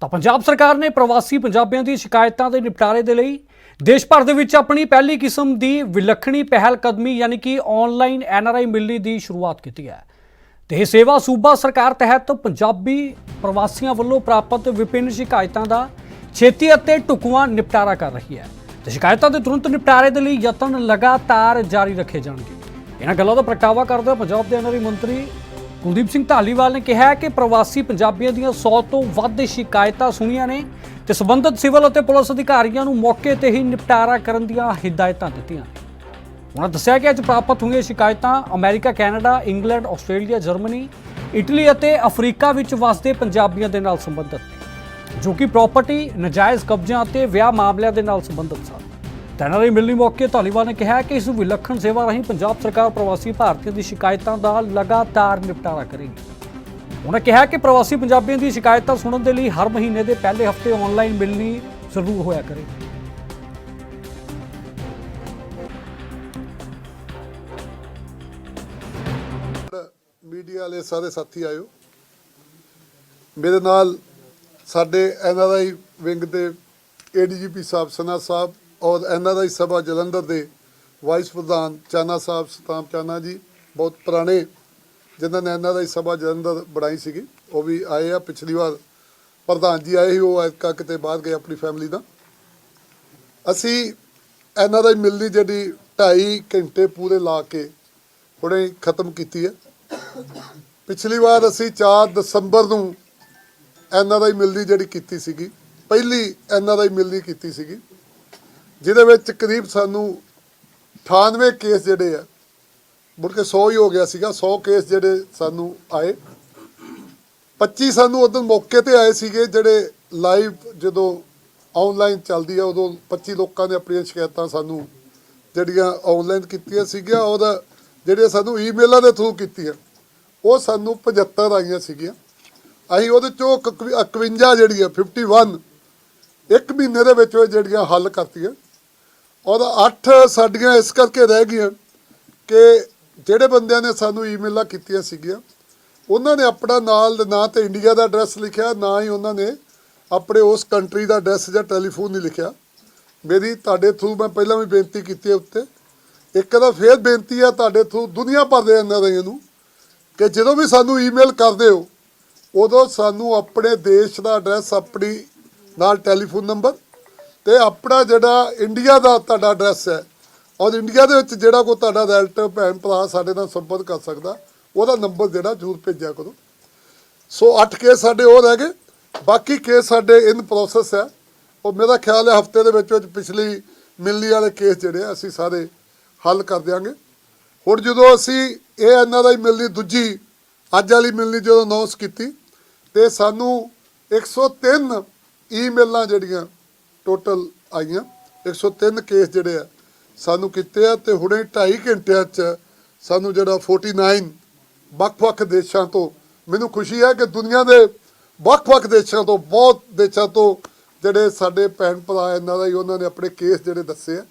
ਤਾਂ ਪੰਜਾਬ ਸਰਕਾਰ ਨੇ ਪ੍ਰਵਾਸੀ ਪੰਜਾਬੀਆਂ ਦੀ ਸ਼ਿਕਾਇਤਾਂ ਦੇ ਨਿਪਟਾਰੇ ਦੇ ਲਈ ਦੇਸ਼ ਭਰ ਦੇ ਵਿੱਚ ਆਪਣੀ ਪਹਿਲੀ ਕਿਸਮ ਦੀ ਵਿਲੱਖਣੀ ਪਹਿਲ ਕਦਮੀ ਯਾਨੀ ਕਿ ਆਨਲਾਈਨ ਐਨਆਰਆਈ ਮਿਲਣੀ ਦੀ ਸ਼ੁਰੂਆਤ ਕੀਤੀ ਹੈ। ਤੇ ਇਹ ਸੇਵਾ ਸੂਬਾ ਸਰਕਾਰ ਤਹਿਤ ਪੰਜਾਬੀ ਪ੍ਰਵਾਸੀਆਂ ਵੱਲੋਂ ਪ੍ਰਾਪਤ ਵਿਭਿੰਨ ਸ਼ਿਕਾਇਤਾਂ ਦਾ ਛੇਤੀ ਅਤੇ ਢੁਕਵਾਂ ਨਿਪਟਾਰਾ ਕਰ ਰਹੀ ਹੈ। ਤੇ ਸ਼ਿਕਾਇਤਾਂ ਦੇ ਤੁਰੰਤ ਨਿਪਟਾਰੇ ਦੇ ਲਈ ਯਤਨ ਲਗਾਤਾਰ ਜਾਰੀ ਰੱਖੇ ਜਾਣਗੇ। ਇਹਨਾਂ ਗੱਲਾਂ ਦਾ ਪ੍ਰਗਟਾਵਾ ਕਰਦੇ ਪੰਜਾਬ ਦੇ ਐਨਆਰਆਈ ਮੰਤਰੀ ਕੁਲਦੀਪ ਸਿੰਘ ਢਾਲੀਵਾਲ ਨੇ ਕਿਹਾ ਕਿ ਪ੍ਰਵਾਸੀ ਪੰਜਾਬੀਆਂ ਦੀਆਂ 100 ਤੋਂ ਵੱਧ ਸ਼ਿਕਾਇਤਾਂ ਸੁਣੀਆਂ ਨੇ ਤੇ ਸਬੰਧਤ ਸਿਵਲ ਅਤੇ ਪੁਲਿਸ ਅਧਿਕਾਰੀਆਂ ਨੂੰ ਮੌਕੇ ਤੇ ਹੀ ਨਿਪਟਾਰਾ ਕਰਨ ਦੀਆਂ ਹਦਾਇਤਾਂ ਦਿੱਤੀਆਂ। ਉਹਨਾਂ ਦੱਸਿਆ ਕਿ ਅੱਜ ਪ੍ਰਾਪਤ ਹੋਈਆਂ ਸ਼ਿਕਾਇਤਾਂ America, Canada, England, Australia, Germany, Italy ਅਤੇ ਅਫਰੀਕਾ ਵਿੱਚ ਵਸਦੇ ਪੰਜਾਬੀਆਂ ਦੇ ਨਾਲ ਸੰਬੰਧਿਤ ਨੇ, ਜੋ ਕਿ ਪ੍ਰਾਪਰਟੀ, ਨਜਾਇਜ਼ ਕਬਜ਼ਿਆਂ ਅਤੇ ਵਿਆਹ ਮਾਮਲਿਆਂ ਦੇ ਨਾਲ ਸੰਬੰਧਿਤ ਸਨ। ਤੈਨਾਂ ਮਿਲਣੀ ਮੌਕੇ ਧਾਲੀਵਾਲ ਨੇ ਕਿਹਾ ਕਿ ਇਸ ਵਿਲੱਖਣ ਸੇਵਾ ਰਾਹੀਂ ਪੰਜਾਬ ਸਰਕਾਰ ਪ੍ਰਵਾਸੀ ਭਾਰਤੀਆਂ ਦੀ ਸ਼ਿਕਾਇਤਾਂ ਦਾ ਲਗਾਤਾਰ ਨਿਪਟਾਰਾ ਕਰੇਗੀ। ਉਹਨਾਂ ਕਿਹਾ ਕਿ ਪ੍ਰਵਾਸੀ ਪੰਜਾਬੀਆਂ ਦੀ ਸ਼ਿਕਾਇਤਾਂ ਸੁਣਨ ਦੇ ਲਈ ਹਰ ਮਹੀਨੇ ਦੇ ਪਹਿਲੇ ਹਫ਼ਤੇ ਆਨਲਾਈਨ ਮਿਲਣੀ ਜ਼ਰੂਰ ਹੋਇਆ ਕਰੇਗੀ। ਮੀਡੀਆ ਵਾਲੇ ਸਾਰੇ ਸਾਥੀ ਆਇਓ। ਮੇਰੇ ਨਾਲ ਸਾਡੇ ਐਨਆਰਆਈ ਵਿੰਗ ਦੇ ਏਡੀਜੀਪੀ ਸਾਹਿਬ, ਸਨਾ ਸਾਹਿਬ ਔਰ ਐਨਆਰਆਈ ਸਭਾ ਜਲੰਧਰ ਦੇ ਵਾਈਸ ਪ੍ਰਧਾਨ ਚਾਨਾ ਸਾਹਿਬ ਸਤਾਮ ਚਾਨਾ ਜੀ, ਬਹੁਤ ਪੁਰਾਣੇ ਜਿਨ੍ਹਾਂ ਨੇ ਐਨਆਰਆਈ ਸਭਾ ਜਲੰਧਰ ਬਣਾਈ ਸੀਗੀ, ਉਹ ਵੀ ਆਏ ਆ, ਪਿਛਲੀ ਵਾਰ ਪ੍ਰਧਾਨ ਜੀ ਆਏ ਸੀ, ਉਹ ਐਤਕਾ ਕਿਤੇ ਬਾਹਰ ਗਏ ਆਪਣੀ ਫੈਮਿਲੀ ਨਾਲ। ਅਸੀਂ ਐਨਆਰਆਈ ਮਿਲਣੀ ਜਿਹੜੀ 2.5 ਘੰਟੇ ਪੂਰੇ ਲਾ ਕੇ ਹੁਣੇ ਖਤਮ ਕੀਤੀ ਹੈ। ਪਿਛਲੀ ਵਾਰ ਅਸੀਂ 4 ਦਸੰਬਰ ਨੂੰ ਐਨਆਰਆਈ ਮਿਲਣੀ ਜਿਹੜੀ ਕੀਤੀ ਸੀਗੀ, ਪਹਿਲੀ ਐਨਆਰਆਈ ਮਿਲਣੀ ਕੀਤੀ ਸੀਗੀ। ਜਿਹਦੇ ਵਿੱਚ ਕਰੀਬ ਸਾਨੂੰ 98 ਕੇਸ ਜਿਹੜੇ ਆ, ਮੁੜ ਕੇ 100 ਹੀ ਹੋ ਗਿਆ ਸੀਗਾ 100 ਕੇਸ ਜਿਹੜੇ ਸਾਨੂੰ ਆਏ। 25 ਸਾਨੂੰ ਉਦੋਂ ਮੌਕੇ ਤੇ ਆਏ ਸੀਗੇ ਜਿਹੜੇ ਲਾਈਵ ਜਦੋਂ ਆਨਲਾਈਨ ਚੱਲਦੀ ਆ, ਉਦੋਂ 25 ਲੋਕਾਂ ਨੇ ਆਪਣੀਆਂ ਸ਼ਿਕਾਇਤਾਂ ਸਾਨੂੰ ਜਿਹੜੀਆਂ ਆਨਲਾਈਨ ਕੀਤੀਆਂ ਸੀਗੀਆਂ, ਉਹਦਾ ਜਿਹੜੇ ਸਾਨੂੰ ਈਮੇਲਾਂ ਦੇ ਥਰੂ ਕੀਤੀਆਂ, ਉਹ ਸਾਨੂੰ 75 ਆਈਆਂ ਸੀਗੀਆਂ। ਅਸੀਂ ਉਹਦੇ ਚੋਂ 51 ਜਿਹੜੀਆਂ 51 ਇੱਕ ਮਹੀਨੇ ਦੇ ਵਿੱਚ ਉਹ ਜਿਹੜੀਆਂ ਹੱਲ ਕਰਤੀਆਂ। ਔਰ 8 ਸਾਡੀਆਂ ਇਸ ਕਰਕੇ ਰਹਿ ਗਈਆਂ ਕਿ ਜਿਹੜੇ ਬੰਦਿਆਂ ਨੇ ਸਾਨੂੰ ਈਮੇਲਾਂ ਕੀਤੀਆਂ ਸੀਗੀਆਂ, ਉਹਨਾਂ ਨੇ ਆਪਣਾ ਨਾਲ ਨਾ ਤੇ ਇੰਡੀਆ ਦਾ ਐਡਰੈਸ ਲਿਖਿਆ, ਨਾ ਹੀ ਉਹਨਾਂ ਨੇ ਆਪਣੇ ਉਸ ਕੰਟਰੀ ਦਾ ਐਡਰੈਸ ਜਾਂ ਟੈਲੀਫੋਨ ਨਹੀਂ ਲਿਖਿਆ। ਮੇਰੀ ਤੁਹਾਡੇ ਥਰੂ ਮੈਂ ਪਹਿਲਾਂ ਵੀ ਬੇਨਤੀ ਕੀਤੀ ਹੈ ਉੱਤੇ। ਇੱਕ ਦਾ ਫੇਰ ਬੇਨਤੀ ਹੈ ਤੁਹਾਡੇ ਥਰੂ ਦੁਨੀਆ ਭਰ ਦੇ ਇਹਨਾਂ ਦੇ ਨੂੰ ਕਿ ਜਦੋਂ ਵੀ ਸਾਨੂੰ ਈਮੇਲ ਕਰਦੇ ਹੋ, ਉਦੋਂ ਸਾਨੂੰ ਆਪਣੇ ਦੇਸ਼ ਦਾ ਐਡਰੈਸ, ਆਪਣੀ ਨਾਲ ਟੈਲੀਫੋਨ ਨੰਬਰ ਤੇ ਆਪਣਾ ਜਿਹੜਾ ਇੰਡੀਆ ਦਾ ਤੁਹਾਡਾ ਐਡਰੈਸ ਹੈ, ਔਰ ਇੰਡੀਆ ਦੇ ਵਿੱਚ ਜਿਹੜਾ ਕੋਈ ਤੁਹਾਡਾ ਰਿਲੇਟਿਵ ਭੈਣ ਭਰਾ ਸਾਡੇ ਨਾਲ ਸੰਪਰਕ ਕਰ ਸਕਦਾ, ਉਹਦਾ ਨੰਬਰ ਜਿਹੜਾ ਜ਼ਰੂਰ ਭੇਜਿਆ ਕਰੋ। ਸੋ 8 ਕੇਸ ਸਾਡੇ ਉਹ ਰਹਿ ਗਏ, ਬਾਕੀ ਕੇਸ ਸਾਡੇ ਇਨ ਪ੍ਰੋਸੈਸ ਹੈ। ਉਹ ਮੇਰਾ ਖਿਆਲ ਹੈ ਹਫ਼ਤੇ ਦੇ ਵਿੱਚ ਵਿੱਚ ਪਿਛਲੀ ਮਿਲਣੀ ਵਾਲੇ ਕੇਸ ਜਿਹੜੇ ਅਸੀਂ ਸਾਰੇ ਹੱਲ ਕਰ ਦਿਆਂਗੇ। ਹੁਣ ਜਦੋਂ ਅਸੀਂ ਇਹ ਇਹਨਾਂ ਦਾ ਹੀ ਮਿਲਣੀ ਦੂਜੀ, ਅੱਜ ਵਾਲੀ ਮਿਲਣੀ ਜਦੋਂ ਅਨਾਉਂਸ ਕੀਤੀ, ਤੇ ਸਾਨੂੰ 103 ਈਮੇਲਾਂ ਜਿਹੜੀਆਂ ਟੋਟਲ ਆਈਆਂ। 103 ਕੇਸ ਜਿਹੜੇ ਆ, ਸਾਨੂੰ ਕੀਤੇ ਆ ਤੇ ਹੁਣੇ 2.5 ਘੰਟਿਆਂ 'ਚ ਸਾਨੂੰ ਜਿਹੜਾ 49 ਵੱਖ-ਵੱਖ ਦੇਸ਼ਾਂ ਤੋਂ, ਮੈਨੂੰ ਖੁਸ਼ੀ ਹੈ ਕਿ ਦੁਨੀਆ ਦੇ ਵੱਖ-ਵੱਖ ਦੇਸ਼ਾਂ ਤੋਂ, ਬਹੁਤ ਦੇਸ਼ਾਂ ਤੋਂ ਜਿਹੜੇ ਸਾਡੇ ਭੈਣ ਭਰਾ ਇਹਨਾਂ ਦਾ ਹੀ ਉਹਨਾਂ ਨੇ ਆਪਣੇ ਕੇਸ ਜਿਹੜੇ ਦੱਸੇ ਆ।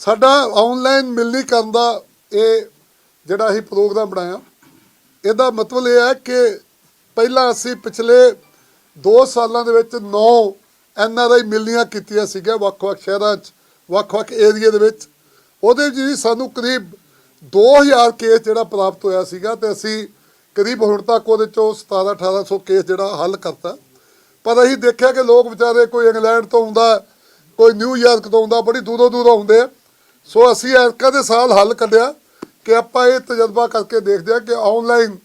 ਸਾਡਾ ਆਨਲਾਈਨ ਮਿਲਣੀ ਕਰਨ ਦਾ ਇਹ ਜਿਹੜਾ ਅਸੀਂ ਪ੍ਰੋਗਰਾਮ ਬਣਾਇਆ, ਇਹਦਾ ਮਤਲਬ ਇਹ ਹੈ ਕਿ ਪਹਿਲਾਂ ਅਸੀਂ ਪਿਛਲੇ 2 ਸਾਲਾਂ ਦੇ ਵਿੱਚ 9 ਐਨ ਆਰ ਆਈ ਮਿਲਣੀਆਂ ਕੀਤੀਆਂ ਸੀਗੀਆਂ ਵੱਖ-ਵੱਖ ਸ਼ਹਿਰਾਂ 'ਚ, ਵੱਖ-ਵੱਖ ਏਰੀਆ ਦੇ ਵਿੱਚ। ਉਹਦੇ 'ਚ ਵੀ ਸਾਨੂੰ ਕਰੀਬ 2000 ਕੇਸ ਜਿਹੜਾ ਪ੍ਰਾਪਤ ਹੋਇਆ ਸੀਗਾ ਤੇ ਅਸੀਂ ਕਰੀਬ ਹੁਣ ਤੱਕ ਉਹਦੇ ਚੋਂ 17 1800 ਕੇਸ ਜਿਹੜਾ ਹੱਲ ਕਰਤਾ। ਪਰ ਅਸੀਂ ਦੇਖਿਆ ਕਿ ਲੋਕ ਵਿਚਾਰੇ ਕੋਈ ਇੰਗਲੈਂਡ ਤੋਂ ਆਉਂਦਾ, ਕੋਈ ਨਿਊਯਾਰਕ ਤੋਂ ਆਉਂਦਾ, ਬੜੀ ਦੂਰੋਂ ਦੂਰੋਂ ਆਉਂਦੇ ਸੋ ਅਸੀਂ ਐਰਕਾ ਦੇ ਸਾਲ ਹੱਲ ਕੱਢਿਆ ਕਿ ਆਪਾਂ ਇਹ ਤਜਰਬਾ ਕਰਕੇ ਦੇਖਦੇ ਆ ਕਿ ਆਨਲਾਈਨ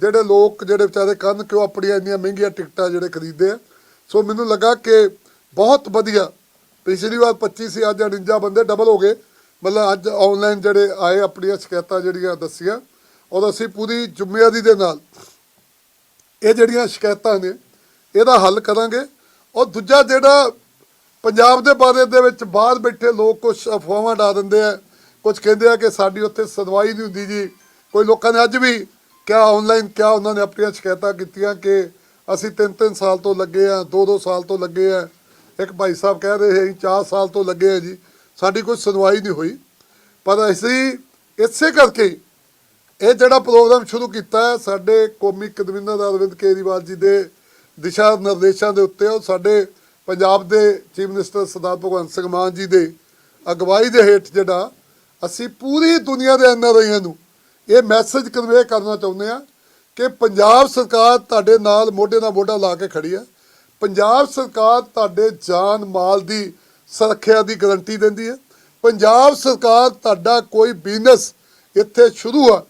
ਜਿਹੜੇ ਲੋਕ, ਜਿਹੜੇ ਵਿਚਾਰੇ ਕਰਨ ਕਿ ਉਹ ਆਪਣੀਆਂ ਇੰਨੀਆਂ ਮਹਿੰਗੀਆਂ ਟਿਕਟਾਂ ਜਿਹੜੇ ਖਰੀਦਦੇ ਆ ਸੋ ਮੈਨੂੰ ਲੱਗਾ ਕਿ ਬਹੁਤ ਵਧੀਆ। ਪਿਛਲੀ ਵਾਰ 25 ਸੀ, ਅੱਜ 49 ਬੰਦੇ ਡਬਲ ਹੋ ਗਏ। ਮਤਲਬ ਅੱਜ ਆਨਲਾਈਨ ਜਿਹੜੇ ਆਏ, ਆਪਣੀਆਂ ਸ਼ਿਕਾਇਤਾਂ ਜਿਹੜੀਆਂ ਦੱਸੀਆਂ, ਔਰ ਅਸੀਂ ਪੂਰੀ ਜ਼ਿੰਮੇਵਾਰੀ ਦੇ ਨਾਲ ਇਹ ਜਿਹੜੀਆਂ ਸ਼ਿਕਾਇਤਾਂ ਨੇ, ਇਹਦਾ ਹੱਲ ਕਰਾਂਗੇ। ਔਰ ਦੂਜਾ ਜਿਹੜਾ ਪੰਜਾਬ ਦੇ ਬਾਰੇ ਦੇ ਵਿੱਚ ਬਾਹਰ ਬੈਠੇ ਲੋਕ ਕੁਝ ਅਫਵਾਹਾਂ ਡਾ ਦਿੰਦੇ ਆ ਕੁਝ ਕਹਿੰਦੇ ਆ ਕਿ ਸਾਡੀ ਉੱਥੇ ਸੁਣਵਾਈ ਨਹੀਂ ਹੁੰਦੀ ਜੀ। ਕੋਈ ਲੋਕਾਂ ਨੇ ਅੱਜ ਵੀ ਕਿਹਾ ਆਨਲਾਈਨ ਕਿਹਾ ਉਹਨਾਂ ਨੇ ਆਪਣੀਆਂ ਸ਼ਿਕਾਇਤਾਂ ਕੀਤੀਆਂ ਕਿ ਅਸੀਂ 3-3 ਸਾਲ ਤੋਂ ਲੱਗੇ ਆ 2-2 ਸਾਲ ਤੋਂ ਲੱਗੇ ਆ। ਇੱਕ ਭਾਈ ਸਾਹਿਬ ਕਹਿ ਰਹੇ ਸੀ 4 ਸਾਲ ਤੋਂ ਲੱਗੇ ਆ ਜੀ। ਸਾਡੀ ਕੋਈ ਸੁਣਵਾਈ ਨਹੀਂ ਹੋਈ। ਪਰ ਅਸੀਂ ਇਸੇ ਕਰਕੇ ਇਹ ਜਿਹੜਾ ਪ੍ਰੋਗਰਾਮ ਸ਼ੁਰੂ ਕੀਤਾ ਹੈ ਸਾਡੇ ਕੌਮੀ ਕਦਵਿੰਦਰ ਅਰਵਿੰਦ ਕੇਜਰੀਵਾਲ ਜੀ ਦੇ ਦਿਸ਼ਾ ਨਿਰਦੇਸ਼ਾਂ ਦੇ ਉੱਤੇ ਉਹ ਸਾਡੇ ਪੰਜਾਬ ਦੇ ਚੀਫ ਮਿਨਿਸਟਰ ਸਰਦਾਰ ਭਗਵੰਤ ਸਿੰਘ ਮਾਨ ਜੀ ਦੇ ਅਗਵਾਈ ਦੇ ਹੇਠ ਜਿਹੜਾ, ਅਸੀਂ ਪੂਰੀ ਦੁਨੀਆ ਦੇ ਐਨਆਰਆਈਆਂ ਨੂੰ ਇਹ ਮੈਸੇਜ ਕਨਵੇ ਕਰਨਾ ਚਾਹੁੰਦੇ ਆ। ਕਿ ਪੰਜਾਬ ਸਰਕਾਰ ਤੁਹਾਡੇ ਨਾਲ ਮੋਢੇ ਨਾਲ ਮੋਢਾ ਲਾ ਕੇ ਖੜੀ ਹੈ। ਪੰਜਾਬ ਸਰਕਾਰ ਤੁਹਾਡੇ ਜਾਨ ਮਾਲ ਦੀ ਸੁਰੱਖਿਆ ਦੀ ਗਾਰੰਟੀ ਦਿੰਦੀ ਹੈ। ਪੰਜਾਬ ਸਰਕਾਰ ਤੁਹਾਡਾ ਕੋਈ ਬਿਜ਼ਨਸ ਇੱਥੇ ਸ਼ੁਰੂ ਆ,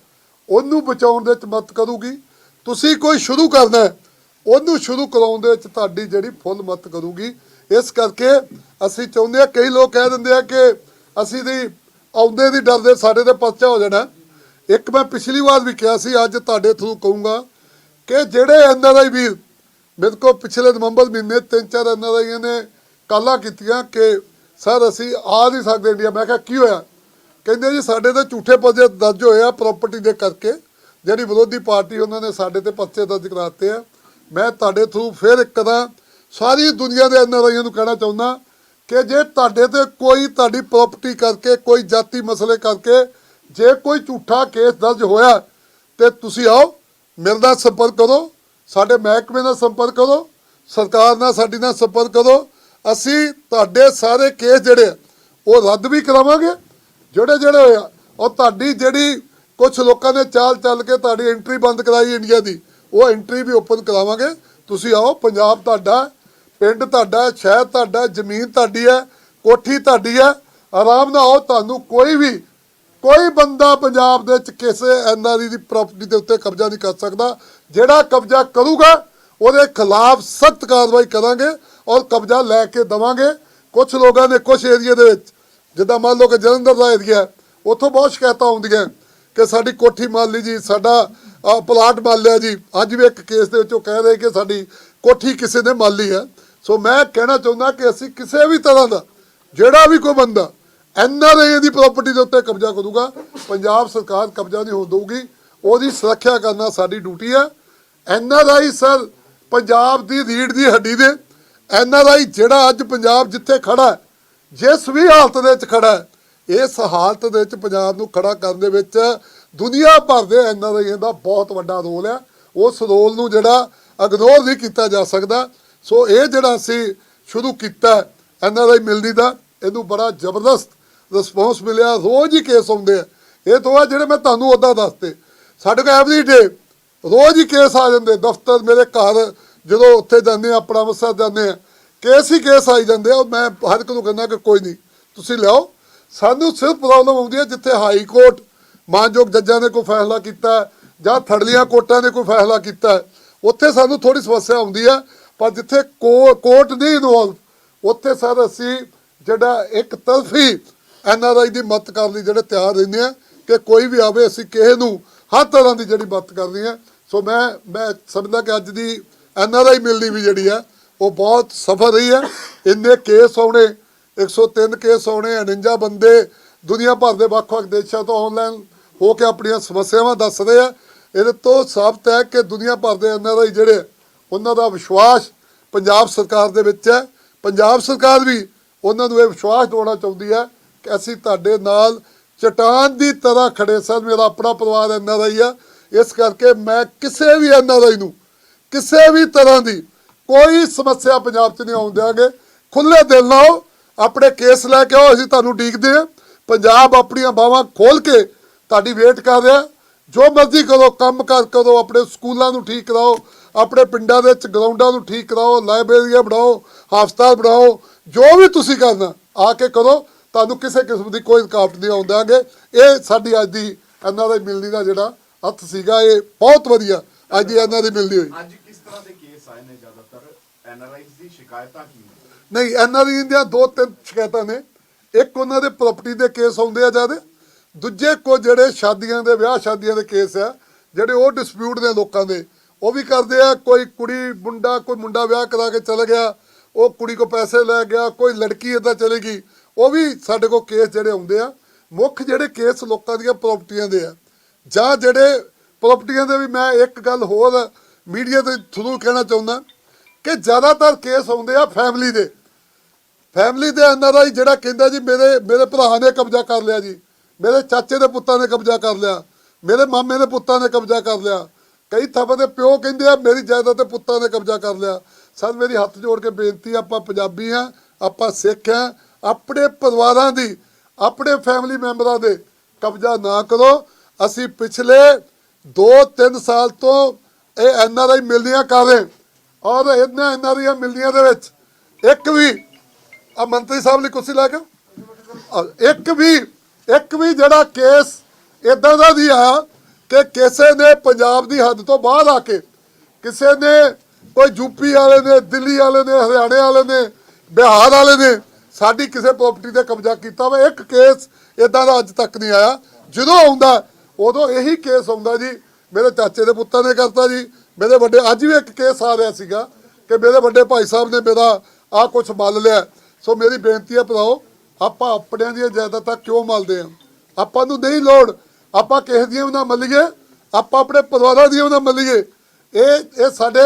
ਉਹਨੂੰ ਬਚਾਉਣ ਦੇ ਵਿੱਚ ਮਦਦ ਕਰੂਗੀ। ਤੁਸੀਂ ਕੋਈ ਸ਼ੁਰੂ ਕਰਨਾ ਉਹਨੂੰ ਸ਼ੁਰੂ ਕਰਾਉਣ ਦੇ ਵਿੱਚ ਤੁਹਾਡੀ ਜਿਹੜੀ ਫੁੱਲ ਮਦਦ ਕਰੂਗੀ। ਇਸ ਕਰਕੇ ਅਸੀਂ ਚਾਹੁੰਦੇ ਆ ਕਈ ਲੋਕ ਕਹਿ ਦਿੰਦੇ ਆ ਕਿ ਅਸੀਂ ਦੀ ਆਉਂਦੇ ਦੀ ਡਰਦੇ ਸਾਡੇ ਤੇ ਪਰਚਾ ਹੋ ਜਾਣਾ। ਇੱਕ ਮੈਂ ਪਿਛਲੀ ਵਾਰ ਵੀ ਕਿਹਾ ਸੀ, ਅੱਜ ਤੁਹਾਡੇ ਥਰੂ ਕਹੂੰਗਾ ਕਿ ਜਿਹੜੇ ਐਨਆਰਆਈ ਵੀਰ ਮੇਰੇ ਕੋਲ ਪਿਛਲੇ ਨਵੰਬਰ ਮਹੀਨੇ ਤਿੰਨ ਚਾਰ ਐਨਆਰਆਈਆਂ ਨੇ ਕਾਲਾਂ ਕੀਤੀਆਂ ਕਿ ਸਰ ਅਸੀਂ ਆ ਨਹੀਂ ਸਕਦੇ ਇੰਡੀਆ। ਮੈਂ ਕਿਹਾ, ਕੀ ਹੋਇਆ? ਕਹਿੰਦੇ ਜੀ, ਸਾਡੇ ਤੇ ਝੂਠੇ ਪਰਚੇ ਦਰਜ ਹੋਏ ਆ ਪ੍ਰਾਪਰਟੀ ਦੇ ਕਰਕੇ। ਜਿਹੜੀ ਵਿਰੋਧੀ ਪਾਰਟੀ ਉਹਨਾਂ ਨੇ ਸਾਡੇ ਤੇ ਪਰਚੇ ਦਰਜ ਕਰਾਤੇ ਆ। ਮੈਂ ਤੁਹਾਡੇ ਥਰੂ ਫਿਰ ਇੱਕ ਤਾਂ ਸਾਰੀ ਦੁਨੀਆ ਦੇ ਐਨਆਰਆਈਆਂ ਨੂੰ ਕਹਿਣਾ ਚਾਹੁੰਦਾ ਕਿ ਜੇ ਤੁਹਾਡੇ ਤੇ ਕੋਈ ਤੁਹਾਡੀ ਪ੍ਰਾਪਰਟੀ ਕਰਕੇ, ਕੋਈ ਜਾਤੀ ਮਸਲੇ ਕਰਕੇ ਜੇ ਕੋਈ ਝੂਠਾ ਕੇਸ ਦਰਜ ਹੋਇਆ ਤੇ ਤੁਸੀਂ ਆਓ ਮੇਰੇ ਨਾਲ ਸੰਪਰਕ ਕਰੋ ਸਾਡੇ ਮਹਿਕਮੇ ਨਾਲ ਸੰਪਰਕ ਕਰੋ ਸਰਕਾਰ ਨਾਲ ਸਾਡੀ ਨਾਲ ਸੰਪਰਕ ਕਰੋ ਅਸੀਂ ਤੁਹਾਡੇ ਸਾਰੇ ਕੇਸ ਜਿਹੜੇ ਆ, ਉਹ ਰੱਦ ਵੀ ਕਰਾਵਾਂਗੇ। ਜਿਹੜੇ ਜਿਹੜੇ ਹੋਏ ਆ ਉਹ ਤੁਹਾਡੀ ਜਿਹੜੀ ਕੁਝ ਲੋਕਾਂ ਨੇ ਚਾਲ ਚੱਲ ਕੇ ਤੁਹਾਡੀ ਐਂਟਰੀ ਬੰਦ ਕਰਾਈ ਇੰਡੀਆ ਦੀ ਉਹ ਐਂਟਰੀ ਵੀ ਓਪਨ ਕਰਾਵਾਂਗੇ। ਤੁਸੀਂ ਆਓ ਪੰਜਾਬ ਤੁਹਾਡਾ ਪਿੰਡ ਤੁਹਾਡਾ ਸ਼ਹਿਰ ਤੁਹਾਡਾ ਜ਼ਮੀਨ ਤੁਹਾਡੀ ਹੈ ਕੋਠੀ ਤੁਹਾਡੀ ਹੈ ਆਰਾਮ ਨਾਲ ਆਓ ਤੁਹਾਨੂੰ ਕੋਈ ਵੀ ਕੋਈ ਬੰਦਾ ਪੰਜਾਬ ਦੇ ਵਿੱਚ ਕਿਸੇ ਐਨਆਰਈ ਦੀ ਪ੍ਰਾਪਰਟੀ ਦੇ ਉੱਤੇ ਕਬਜ਼ਾ ਨਹੀਂ ਕਰ ਸਕਦਾ। ਜਿਹੜਾ ਕਬਜ਼ਾ ਕਰੂਗਾ, ਉਹਦੇ ਖਿਲਾਫ ਸਖਤ ਕਾਰਵਾਈ ਕਰਾਂਗੇ ਔਰ ਕਬਜ਼ਾ ਲੈ ਕੇ ਦਵਾਂਗੇ। ਕੁਝ ਲੋਕਾਂ ਨੇ ਕੁਝ ਏਰੀਆ ਦੇ ਵਿੱਚ, ਜਿੱਦਾਂ ਮੰਨ ਲਓ ਕਿ ਜਲੰਧਰ ਦਾ ਏਰੀਆ ਉੱਥੋਂ ਬਹੁਤ ਸ਼ਿਕਾਇਤਾਂ ਆਉਂਦੀਆਂ ਕਿ ਸਾਡੀ ਕੋਠੀ ਮੰਨ ਲਈ ਜੀ, ਸਾਡਾ ਪਲਾਟ ਮੰਨ ਲਿਆ ਜੀ। ਅੱਜ ਵੀ ਇੱਕ ਕੇਸ ਦੇ ਵਿੱਚ ਉਹ ਕਹਿ ਰਹੇ ਕਿ ਸਾਡੀ ਕੋਠੀ ਕਿਸੇ ਨੇ ਮੰਨ ਲਈ ਹੈ। ਸੋ ਮੈਂ ਕਹਿਣਾ ਚਾਹੁੰਦਾ ਕਿ ਅਸੀਂ ਕਿਸੇ ਵੀ ਤਰ੍ਹਾਂ ਦਾ, ਜਿਹੜਾ ਵੀ ਕੋਈ ਬੰਦਾ ਐਨਆਰਆਈ ਦੀ ਪ੍ਰਾਪਰਟੀ ਦੇ ਉੱਤੇ ਕਬਜ਼ਾ ਕਰੂਗਾ। ਪੰਜਾਬ ਸਰਕਾਰ ਕਬਜ਼ਾ ਨਹੀਂ ਹੋਣ ਦਊਗੀ। ਉਹਦੀ ਸੁਰੱਖਿਆ ਕਰਨਾ ਸਾਡੀ ਡਿਊਟੀ ਹੈ ਐਨਆਰਆਈ ਸਰ, ਪੰਜਾਬ ਦੀ ਰੀੜ ਦੀ ਹੱਡੀ ਦੇ। ਐਨਆਰਆਈ ਜਿਹੜਾ ਅੱਜ ਪੰਜਾਬ ਜਿੱਥੇ ਖੜਾ ਜਿਸ ਵੀ ਹਾਲਤ ਦੇ ਵਿੱਚ ਖੜਾ ਇਸ ਹਾਲਤ ਦੇ ਵਿੱਚ ਪੰਜਾਬ ਨੂੰ ਖੜਾ ਕਰਨ ਦੇ ਵਿੱਚ ਦੁਨੀਆ ਭਰ ਦੇ ਐਨਆਰਆਈਆਂ ਦਾ ਬਹੁਤ ਵੱਡਾ ਰੋਲ ਹੈ ਉਸ ਰੋਲ ਨੂੰ ਜਿਹੜਾ ਇਗਨੋਰ ਨਹੀਂ ਕੀਤਾ ਜਾ ਸਕਦਾ। ਸੋ ਇਹ ਜਿਹੜਾ ਅਸੀਂ ਸ਼ੁਰੂ ਕੀਤਾ ਐਨਆਰਆਈ ਮਿਲਦੀ ਦਾ, ਇਹਨੂੰ ਬੜਾ ਜ਼ਬਰਦਸਤ ਰਿਸਪੌਂਸ ਮਿਲਿਆ ਰੋਜ਼ ਹੀ ਕੇਸ ਆਉਂਦੇ ਆ। ਇਹ ਤੋਂ ਆ ਜਿਹੜੇ ਮੈਂ ਤੁਹਾਨੂੰ ਉਦਾਂ ਦੱਸਤੇ, ਸਾਡੇ ਕੋਲ ਐਵਰੀ ਡੇ ਰੋਜ਼ ਹੀ ਕੇਸ ਆ ਜਾਂਦੇ। ਦਫ਼ਤਰ, ਮੇਰੇ ਘਰ, ਜਦੋਂ ਉੱਥੇ ਜਾਂਦੇ ਆ, ਆਪਣਾ ਅੰਮ੍ਰਿਤਸਰ ਜਾਂਦੇ ਆ ਕੇਸ ਹੀ ਕੇਸ ਆਈ ਜਾਂਦੇ ਆ। ਮੈਂ ਹਰ ਇੱਕ ਨੂੰ ਕਹਿੰਦਾ ਕਿ ਕੋਈ ਨਹੀਂ, ਤੁਸੀਂ ਲਿਆਓ। ਸਾਨੂੰ ਸਿਰਫ ਪ੍ਰੋਬਲਮ ਆਉਂਦੀ ਹੈ ਜਿੱਥੇ ਹਾਈ ਕੋਰਟ ਮਾਨਯੋਗ ਜੱਜਾਂ ਨੇ ਕੋਈ ਫੈਸਲਾ ਕੀਤਾ, ਜਾਂ ਥੜਲੀਆਂ ਕੋਰਟਾਂ ਨੇ ਕੋਈ ਫੈਸਲਾ ਕੀਤਾ। ਉੱਥੇ ਸਾਨੂੰ ਥੋੜੀ ਸਮੱਸਿਆ ਆਉਂਦੀ ਹੈ ਪਰ ਜਿੱਥੇ ਕੋ- ਕੋਰਟ ਨਹੀਂ ਇਨਵੋਲਵ ਉੱਥੇ ਸਰ ਅਸੀਂ ਜਿਹੜਾ ਇੱਕ ਤਰਫੀ ਐੱਨ ਆਰ ਆਈ ਦੀ ਮਦਦ ਕਰਨ ਲਈ ਜਿਹੜੇ ਤਿਆਰ ਰਹਿੰਦੇ ਆ ਕਿ ਕੋਈ ਵੀ ਆਵੇ, ਅਸੀਂ ਕਿਸੇ ਨੂੰ ਹਰ ਤਰ੍ਹਾਂ ਦੀ ਜਿਹੜੀ ਮਦਦ ਕਰਨੀ ਹੈ ਸੋ ਮੈਂ ਮੈਂ ਸਮਝਦਾ ਕਿ ਅੱਜ ਦੀ ਐੱਨ ਆਰ ਆਈ ਮਿਲਣੀ ਵੀ ਜਿਹੜੀ ਹੈ ਉਹ ਬਹੁਤ ਸਫਲ ਰਹੀ ਹੈ ਇੰਨੇ ਕੇਸ ਆਉਣੇ 103 ਕੇਸ ਆਉਣੇ 49 ਬੰਦੇ ਦੁਨੀਆ ਭਰ ਦੇ ਵੱਖ-ਵੱਖ ਦੇਸ਼ਾਂ ਤੋਂ ਆਨਲਾਈਨ ਹੋ ਕੇ ਆਪਣੀਆਂ ਸਮੱਸਿਆਵਾਂ ਦੱਸਦੇ ਆ। ਇਹਦੇ ਤੋਂ ਸਾਬਤ ਹੈ ਕਿ ਦੁਨੀਆ ਭਰ ਦੇ ਐੱਨ ਆਰ ਆਈ ਜਿਹੜੇ ਉਹਨਾਂ ਦਾ ਵਿਸ਼ਵਾਸ ਪੰਜਾਬ ਸਰਕਾਰ ਦੇ ਵਿੱਚ ਹੈ। ਪੰਜਾਬ ਸਰਕਾਰ ਵੀ ਉਹਨਾਂ ਨੂੰ ਇਹ ਵਿਸ਼ਵਾਸ ਦਿਵਾਉਣਾ ਚਾਹੁੰਦੀ ਹੈ ਅਸੀਂ ਤੁਹਾਡੇ ਨਾਲ ਚਟਾਨ ਦੀ ਤਰ੍ਹਾਂ ਖੜੇ ਸਨ, ਮੇਰਾ ਆਪਣਾ ਪਰਿਵਾਰ ਐਨਆਰਆਈ ਆ। ਇਸ ਕਰਕੇ ਮੈਂ ਕਿਸੇ ਵੀ ਐਨਆਰਆਈ ਨੂੰ, ਕਿਸੇ ਵੀ ਤਰ੍ਹਾਂ ਦੀ ਕੋਈ ਸਮੱਸਿਆ ਪੰਜਾਬ 'ਚ ਨਹੀਂ ਆਉਣ ਦਿਆਂਗੇ। ਖੁੱਲੇ ਦਿਲ ਨਾਲ ਆਪਣੇ ਕੇਸ ਲੈ ਕੇ ਆਓ, ਅਸੀਂ ਤੁਹਾਨੂੰ ਡੀਕਦੇ ਹਾਂ। ਪੰਜਾਬ ਆਪਣੀਆਂ ਬਾਹਾਂ ਖੋਲ ਕੇ ਤੁਹਾਡੀ ਵੇਟ ਕਰ ਰਿਹਾ। ਜੋ ਮਰਜ਼ੀ ਕਰੋ, ਕੰਮ ਕਰ ਕਰੋ, ਆਪਣੇ ਸਕੂਲਾਂ ਨੂੰ ਠੀਕ ਕਰਾਓ, ਆਪਣੇ ਪਿੰਡਾਂ ਦੇ ਵਿੱਚ ਗਰਾਊਂਡਾਂ ਨੂੰ ਠੀਕ ਕਰਾਓ, ਲਾਇਬ੍ਰੇਰੀਆਂ ਬਣਾਓ, ਹਸਪਤਾਲ ਬਣਾਓ, ਜੋ ਵੀ ਤੁਸੀਂ ਕਰਨਾ, ਆ ਕੇ ਕਰੋ। ਤੁਹਾਨੂੰ ਕਿਸੇ ਕਿਸਮ ਦੀ ਕੋਈ ਰੁਕਾਵਟ ਨਹੀਂ ਆਉਣ ਦਿਆਂਗੇ। ਇਹ ਸਾਡੀ ਅੱਜ ਦੀ ਇਹਨਾਂ ਦੇ ਮਿਲਣੀ ਦਾ ਜਿਹੜਾ ਹੱਥ ਸੀਗਾ ਇਹ ਬਹੁਤ ਵਧੀਆ ਅੱਜ ਦੀ ਇਹਨਾਂ ਦੀ ਮਿਲਣੀ ਹੋਈ। ਅੱਜ ਕਿਸ ਤਰ੍ਹਾਂ ਦੇ ਕੇਸ ਆਏ ਨੇ ਜ਼ਿਆਦਾਤਰ? ਐਨਆਰਆਈਜ਼ ਦੀ ਸ਼ਿਕਾਇਤਾਂ ਕੀ ਨੇ? ਨਹੀਂ ਐਨਆਰਆਈ ਦੀਆਂ ਦੋ ਤਿੰਨ ਸ਼ਿਕਾਇਤਾਂ ਨੇ। ਇੱਕ ਉਹਨਾਂ ਦੇ ਪ੍ਰਾਪਰਟੀ ਦੇ ਕੇਸ ਆਉਂਦੇ ਆ ਜ਼ਿਆਦਾ। ਦੂਜੇ ਕੋ ਜਿਹੜੇ ਸ਼ਾਦੀਆਂ ਦੇ ਵਿਆਹ ਸ਼ਾਦੀਆਂ ਦੇ ਕੇਸ ਆ ਜਿਹੜੇ ਉਹ ਡਿਸਪਿਊਟ ਨੇ ਲੋਕਾਂ ਦੇ। ਉਹ ਵੀ ਕਰਦੇ ਆ ਕੋਈ ਕੁੜੀ ਮੁੰਡਾ ਕੋਈ ਮੁੰਡਾ ਵਿਆਹ ਕਰਾ ਕੇ ਚਲ ਗਿਆ ਉਹ ਕੁੜੀ ਕੋ ਪੈਸੇ ਲੈ ਗਿਆ ਕੋਈ ਲੜਕੀ ਏਦਾਂ ਚਲੀ ਗਈ ਉਹ ਵੀ ਸਾਡੇ ਕੋਲ ਕੇਸ ਜਿਹੜੇ ਆਉਂਦੇ ਆ, ਮੁੱਖ ਜਿਹੜੇ ਕੇਸ ਲੋਕਾਂ ਦੀਆਂ ਪ੍ਰਾਪਰਟੀਆਂ ਦੇ ਆ। ਜਾਂ ਜਿਹੜੇ ਪ੍ਰਾਪਰਟੀਆਂ ਦੇ ਵੀ ਮੈਂ ਇੱਕ ਗੱਲ ਹੋਰ ਮੀਡੀਆ ਦੇ ਥਰੂ ਕਹਿਣਾ ਚਾਹੁੰਦਾ ਕਿ ਜ਼ਿਆਦਾਤਰ ਕੇਸ ਆਉਂਦੇ ਆ ਫੈਮਿਲੀ ਦੇ। ਫੈਮਿਲੀ ਦੇ ਅੰਦਰ ਐਨਆਰਆਈ ਜਿਹੜਾ ਕਹਿੰਦਾ ਜੀ, ਮੇਰੇ ਮੇਰੇ ਭਰਾ ਨੇ ਕਬਜ਼ਾ ਕਰ ਲਿਆ ਜੀ, ਮੇਰੇ ਚਾਚੇ ਦੇ ਪੁੱਤਾਂ ਨੇ ਕਬਜ਼ਾ ਕਰ ਲਿਆ, ਮੇਰੇ ਮਾਮੇ ਦੇ ਪੁੱਤਾਂ ਨੇ ਕਬਜ਼ਾ ਕਰ ਲਿਆ। ਕਈ ਥਾਵਾਂ ਦੇ ਪਿਓ ਕਹਿੰਦੇ ਆ, ਮੇਰੀ ਜਾਇਦਾਦ ਤੇ ਪੁੱਤਾਂ ਨੇ ਕਬਜ਼ਾ ਕਰ ਲਿਆ। ਸਰ, ਮੇਰੀ ਹੱਥ ਜੋੜ ਕੇ ਬੇਨਤੀ ਆਪਾਂ ਪੰਜਾਬੀ ਆ, ਆਪਾਂ ਸਿੱਖ ਆ ਆਪਣੇ ਪਰਿਵਾਰਾਂ ਦੀ, ਆਪਣੇ ਫੈਮਿਲੀ ਮੈਂਬਰਾਂ ਦੇ ਕਬਜ਼ਾ ਨਾ ਕਰੋ। ਅਸੀਂ ਪਿਛਲੇ 2-3 ਸਾਲ ਤੋਂ ਇਹ ਐਨਆਰਆਈ ਮਿਲਦੀਆਂ ਕਰ ਰਹੇ ਔਰ ਇਹਨਾਂ ਐਨਆਰਆਈ ਮਿਲਦੀਆਂ ਦੇ ਵਿੱਚ ਇੱਕ ਵੀ ਆ ਮੰਤਰੀ ਸਾਹਿਬ ਲਈ ਕੁਰਸੀ ਲਾ ਕੇ। ਇੱਕ ਵੀ ਇੱਕ ਵੀ ਜਿਹੜਾ ਕੇਸ ਇਦਾਂ ਦਾ ਨਹੀਂ ਆ ਕਿ ਕਿਸੇ ਨੇ ਪੰਜਾਬ ਦੀ ਹੱਦ ਤੋਂ ਬਾਹਰ ਆ ਕੇ ਕਿਸੇ ਨੇ ਕੋਈ ਯੂਪੀ ਵਾਲੇ ਨੇ, ਦਿੱਲੀ ਵਾਲੇ ਨੇ, ਹਰਿਆਣੇ ਵਾਲੇ ਨੇ, ਬਿਹਾਰ ਵਾਲੇ ਨੇ ਸਾਡੀ ਕਿਸੇ ਪ੍ਰਾਪਰਟੀ ਤੇ ਕਬਜ਼ਾ ਕੀਤਾ ਵਾ ਇੱਕ ਕੇਸ ਇਦਾਂ ਦਾ ਅੱਜ ਤੱਕ ਨਹੀਂ ਆਇਆ। ਜਦੋਂ ਆਉਂਦਾ, ਉਦੋਂ ਇਹੀ ਕੇਸ ਆਉਂਦਾ ਜੀ। ਮੇਰੇ ਚਾਚੇ ਦੇ ਪੁੱਤਾਂ ਨੇ ਕਰਤਾ ਜੀ। ਮੇਰੇ ਵੱਡੇ, ਅੱਜ ਵੀ ਇੱਕ ਕੇਸ ਆ ਰਿਹਾ ਸੀਗਾ ਕਿ ਮੇਰੇ ਵੱਡੇ ਭਾਈ ਸਾਹਿਬ ਨੇ ਮੇਰਾ ਆ ਕੁਝ ਮੱਲ ਲਿਆ। ਸੋ ਮੇਰੀ ਬੇਨਤੀ ਹੈ ਭਰਾਓ, ਆਪਾਂ ਆਪਣਿਆਂ ਦੀਆਂ ਜਾਇਦਾਦਾਂ ਕਿਉਂ ਮਲਦੇ ਆ? ਆਪਾਂ ਨੂੰ ਨਹੀਂ ਲੋੜ, ਆਪਾਂ ਕਿਸੇ ਦੀਆਂ ਵੀ ਨਾ ਮੱਲੀਏ, ਆਪਾਂ ਆਪਣੇ ਪਰਿਵਾਰਾਂ ਦੀਆਂ ਵੀ ਨਾ ਮੱਲੀਏ। ਇਹ ਇਹ ਸਾਡੇ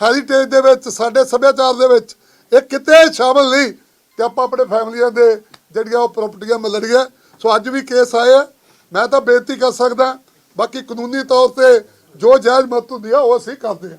ਹੈਰੀਟੇਜ ਦੇ ਵਿੱਚ, ਸਾਡੇ ਸੱਭਿਆਚਾਰ ਦੇ ਵਿੱਚ ਇਹ ਕਿਤੇ ਸ਼ਾਮਲ ਨਹੀਂ। ਤੇ ਆਪਾਂ ਆਪਣੇ ਫੈਮਲੀਆਂ ਦੇ ਜਿਹੜੀਆਂ ਉਹ ਪ੍ਰਾਪਰਟੀਆਂ ਮੱਲਣੀਆਂ ਸੋ ਅੱਜ ਵੀ ਕੇਸ ਆਏ ਆ। ਮੈਂ ਤਾਂ ਬੇਨਤੀ ਕਰ ਸਕਦਾ ਬਾਕੀ ਕਾਨੂੰਨੀ ਤੌਰ ਤੇ ਜੋ ਜਾਇਜ਼ ਮਤ ਹੁੰਦੀ ਆ ਉਹ ਅਸੀਂ ਕਰਦੇ ਆ।